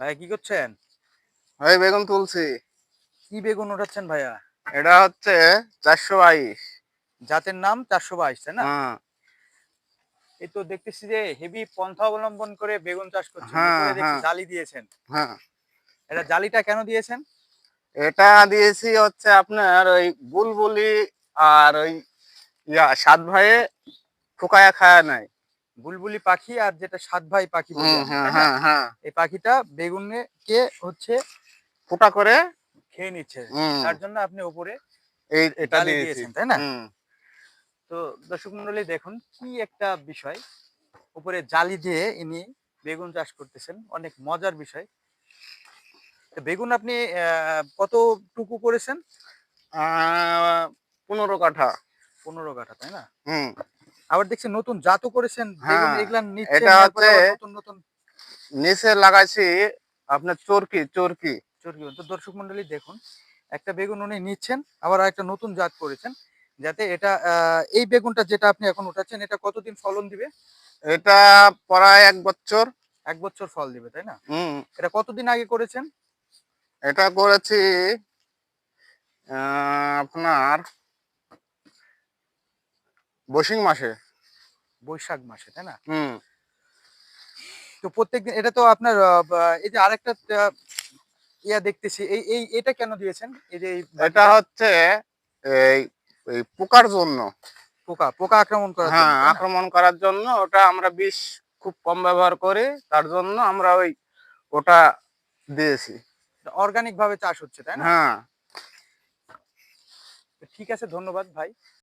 ভাই কি করছেন? ভাই বেগুন তুলছি। কি বেগুন উঠাচ্ছেন ভাইয়া? এটা হচ্ছে চারশো বাইশ। জাতের নাম চারশো বাইশ তাই না? হ্যাঁ। এই তো দেখতেছি যে হেভি পন্থা অবলম্বন করে বেগুন চাষ করছেন। হ্যাঁ, হ্যাঁ। জালি দিয়েছেন। হ্যাঁ। এটা জালিটা কেন দিয়েছেন? এটা দিয়েছি হচ্ছে আপনার ওই বুলবুলি আর ওই ইয়া সাত ভাইয়ে ঠোকায়া খায়া নাই। বুলবুলি পাখি আর যেটা সাত ভাই পাখি হ্যাঁ? হ্যাঁ হ্যাঁ এই পাখিটা বেগুনে কে হচ্ছে ফুটা করে খেয়ে নিচ্ছে। তার জন্য আপনি উপরে এটা দিয়েছেন, তাই না? তো দর্শক মন্ডলী দেখুন কি একটা বিষয়। উপরে জালি দিয়ে ইনি বেগুন চাষ করতেছেন অনেক মজার বিষয়। তো বেগুন আপনি কতটুকু করেছেন? আহ, পনেরো কাঠা। পনেরো কাঠা তাই না? হুম। আবার দেখছি নতুন জাতও করেছেন হ্যাঁ, এগুলা এটা হচ্ছে- নতুন নতুন নিচে লাগাইছি আপনার চরকি চরকি। চর্কি। তো দর্শক মন্ডলী দেখুন একটা বেগুন উনি নিচ্ছেন আবার একটা নতুন জাত করেছেন যাতে এটা এই বেগুনটা যেটা আপনি এখন উঠাচ্ছেন এটা কতদিন ফলন দিবে? এটা প্রায় এক বছর। এক বছর ফল দিবে তাই না? এটা কতদিন আগে করেছেন? এটা করেছি আহ, আপনার বসিং মাসে। বৈশাখ মাসে তাই না? হুম। তো প্রত্যেকদিন এটা তো আপনার এই যে আরেকটা ইয়া দেখতেছি এই এই এটা কেন দিয়েছেন? এই যে এটা হচ্ছে এই এই পোকার জন্য। পোকা পোকা আক্রমণ করার হ্যাঁ জন্য, আক্রমণ করার জন্য ওটা আমরা বিষ খুব কম ব্যবহার করি তার জন্য আমরা ওই ওটা দিয়েছি। অর্গানিক ভাবে চাষ হচ্ছে তাই না? হ্যাঁ। ঠিক আছে ধন্যবাদ ভাই।